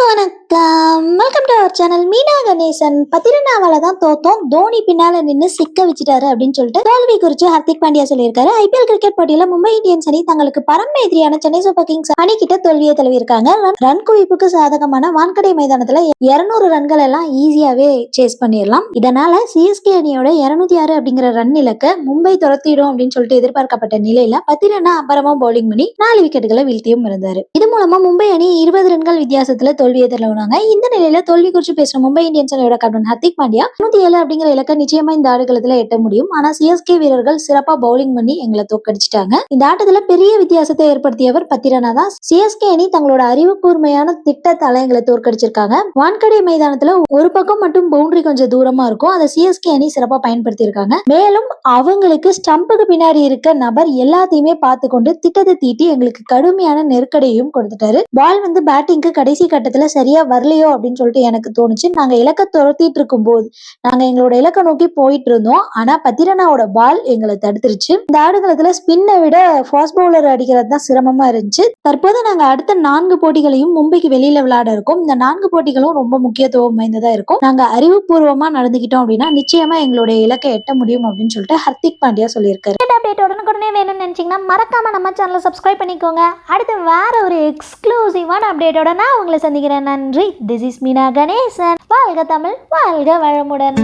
コロッカ அவர் channel Meena Ganesan பத்திரனாவால தான் தோத்தோம். தோனி பின்னால நின்னு சிக்க வச்சுட்டாரு அப்படின்னு சொல்லிட்டு தோல்வி குறித்து ஹர்திக் பாண்டியா சொல்லியிருக்காரு. ஐபிஎல் கிரிக்கெட் போட்டியில மும்பை இந்தியன்ஸ் அணி தங்களுக்கு பரம எதிரியான சென்னை சூப்பர் கிங்ஸ் அணி கிட்ட தோல்வியை தழுவியிருக்காங்க. ரன் குவிப்புக்கு சாதகமான வான்கடை மைதானத்துல 200 ரன்கள் எல்லாம் ஈஸியாவே சேஸ் பண்ணிடலாம். இதனால சிஎஸ்கே அணியோட 206 ஆறு அப்படிங்கிற ரன் இலக்க மும்பை துரத்திடும் அப்படின்னு சொல்லிட்டு எதிர்பார்க்கப்பட்ட நிலையில பத்திரனா அப்புறமா பவுலிங் பண்ணி நாலு விக்கெட்டுகளை வீழ்த்தியும் இருந்தாரு. இது மூலமா மும்பை அணி இருபது ரன்கள் வித்தியாசத்துல தோல்வியை தழுவினாங்க. இந்த நிலையில தோல்வி குறிச்சு பேசுற மும்பை இந்தியன்ஸ் அணியோட கேப்டன் ஹர்திக் பாண்டியா நூத்தி ஏழு அப்படிங்கிற இலக்கை நிச்சயமா இந்த ஆடுகளத்துல எட்ட முடியும். ஆனா சிஎஸ்கே வீரர்கள் சிறப்பா பவுலிங் பண்ணி எங்களை தோக்கடிச்சிட்டாங்க இந்த ஆட்டத்துல பெரிய வித்தியாசத்தை ஏற்படுத்தியவர் பத்திரனா தான். சிஎஸ்கே அணி தங்களோட அறிவு கூர்மையான திட்டத்தால எங்களை தோற்கடிச்சிருக்காங்க. வான்கடை மைதானத்துல ஒரு பக்கம் மட்டும் பவுண்டரி கொஞ்சம் தூரமா இருக்கும். அதை சிஎஸ்கே அணி சிறப்பா பயன்படுத்தி இருக்காங்க மேலும் அவங்களுக்கு ஸ்டம்புக்கு பின்னாடி இருக்க நபர் எல்லாத்தையுமே பார்த்து கொண்டு திட்டத்தை தீட்டி எங்களுக்கு கடுமையான நெருக்கடியையும் கொடுத்துட்டாரு. பால் வந்து பேட்டிங்க்கு கடைசி கட்டத்துல சரியா வரலையோ அப்படின்னு சொல்லிட்டு எனக்கு தோணுச்சு. நாங்க இலக்க துரத்திட்டு இருக்கும் போது நாங்க எங்களோட இலக்கை நோக்கி போயிட்டு இருந்தோம் ஆனா பத்திரனாவோட பால் எங்களை தடுத்துருச்சு. இந்த ஆடுகளத்துல ஸ்பின்னை விட ஃபாஸ்ட் பவுலர் அடிக்கிறது தான் சிரமமா இருந்துச்சு. தற்போது நாங்க அடுத்த நான்கு போட்டிகளையும் மும்பைக்கு வெளியில விளையாட இருக்கோம். இந்த நான்கு போட்டிகளும் ரொம்ப முக்கியத்துவம் வாய்ந்ததா இருக்கும். நாங்க அறிவுபூர்வமா நடந்துக்கிட்டோம் அப்படின்னா நிச்சயமா எங்களுடைய இலக்கை எட்ட முடியும் அப்படின்னு சொல்லிட்டு ஹர்திக் பாண்டியா சொல்லியிருக்காரு. அப்டேட் உடனுக்குடனே வேணும்னு நினைச்சீங்கன்னா மறக்காம நம்ம சேனலை சப்ஸ்கிரைப் பண்ணிக்கோங்க. அடுத்து வேற ஒரு எக்ஸ்க்ளூசிவான அப்டேட்டோட நான் உங்களை சந்திக்கிறேன். நன்றி. திஸ் இஸ் மீனா கணேசன் வாழ்க தமிழ் வாழ்க வளமுடன்.